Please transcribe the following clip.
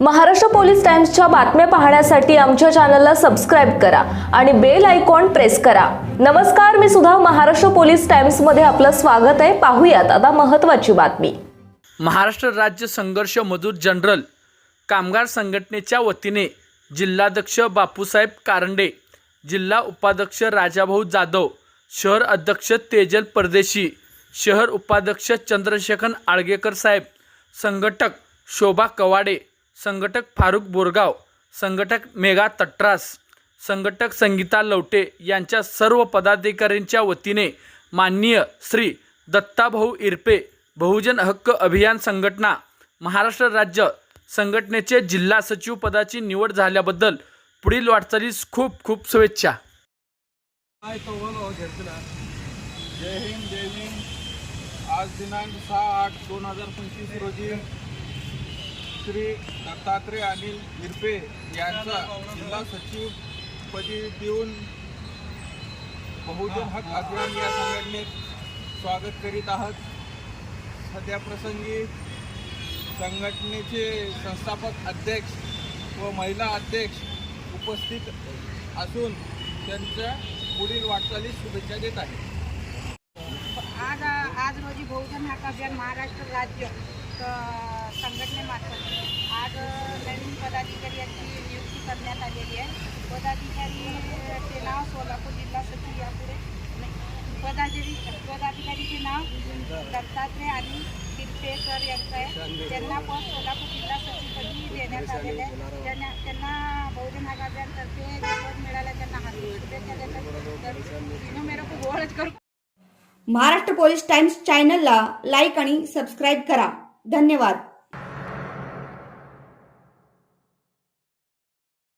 Maharashtra police टाइम्सच्या बातम्या पाहण्यासाठी आमच्या चॅनलला सबस्क्राईब करा आणि बेल आयकॉन प्रेस करा. नमस्कार मी सुद्धा महाराष्ट्र पोलीस टाइम्समध्ये आपलं स्वागत आहे. पाहूयात आता महत्वाची बातमी. महाराष्ट्र राज्य संघर्ष मजूर जनरल कामगार संघटनेच्या वतीने जिल्हाध्यक्ष बापूसाहेब कारंडे जिल्हा उपाध्यक्ष राजाभाऊ जाधव शहर अध्यक्ष तेजल परदेशी शहर उपाध्यक्ष चंद्रशेखर आळगेकर साहेब संघटक शोभा कवाडे संघटक फारुख बोरगाव संघटक मेघा तट्रास संघटक संगीता लवटे यांच्या सर्व पदाधिकाऱ्यांच्या वतीने माननीय श्री दत्ताभाऊ इरपे बहुजन हक्क अभियान संघटना महाराष्ट्र राज्य संघटनेचे जिल्हा सचिव पदाची निवड झाल्याबद्दल पुढील वाटचालीस खूप खूप शुभेच्छा. हो जय हिंद जय हिंद आज दिनांक सहा आठ दोन हजार पंचवीस रोजी श्री दत्तात्रय अनिल हिरपे यांचा जिल्हा सचिव पदी देऊन बहुजन हक अभियान या संघटनेत स्वागत करीत आहात. सध्या प्रसंगी संघटनेचे संस्थापक अध्यक्ष व महिला अध्यक्ष उपस्थित असून त्यांच्या पुढील वाटचालीस शुभेच्छा देत आहे आज आज रोजी बहुजन हक अभियान महाराष्ट्र राज्य नवीन पदाधिकारी यांची नियुक्ती करण्यात आलेली आहे. पदाधिकारीचे नाव सोलापूर जिल्हा सचिव यापुढे पदाधिकारी पदाधिकारीचे नाव दत्तात्रय आणि किरपे सर यांचं आहे. त्यांना पद सोलापूर जिल्हा सचिवपदी देण्यात आलेले आहे. त्यांना त्यांना बहुजन आघाड्यांतर्फे पद मिळालं त्यांना हार्दिक शुभेच्छा देतात. गोळच करू. महाराष्ट्र पोलीस टाइम्स चॅनलला लाईक आणि सबस्क्राईब करा. धन्यवाद.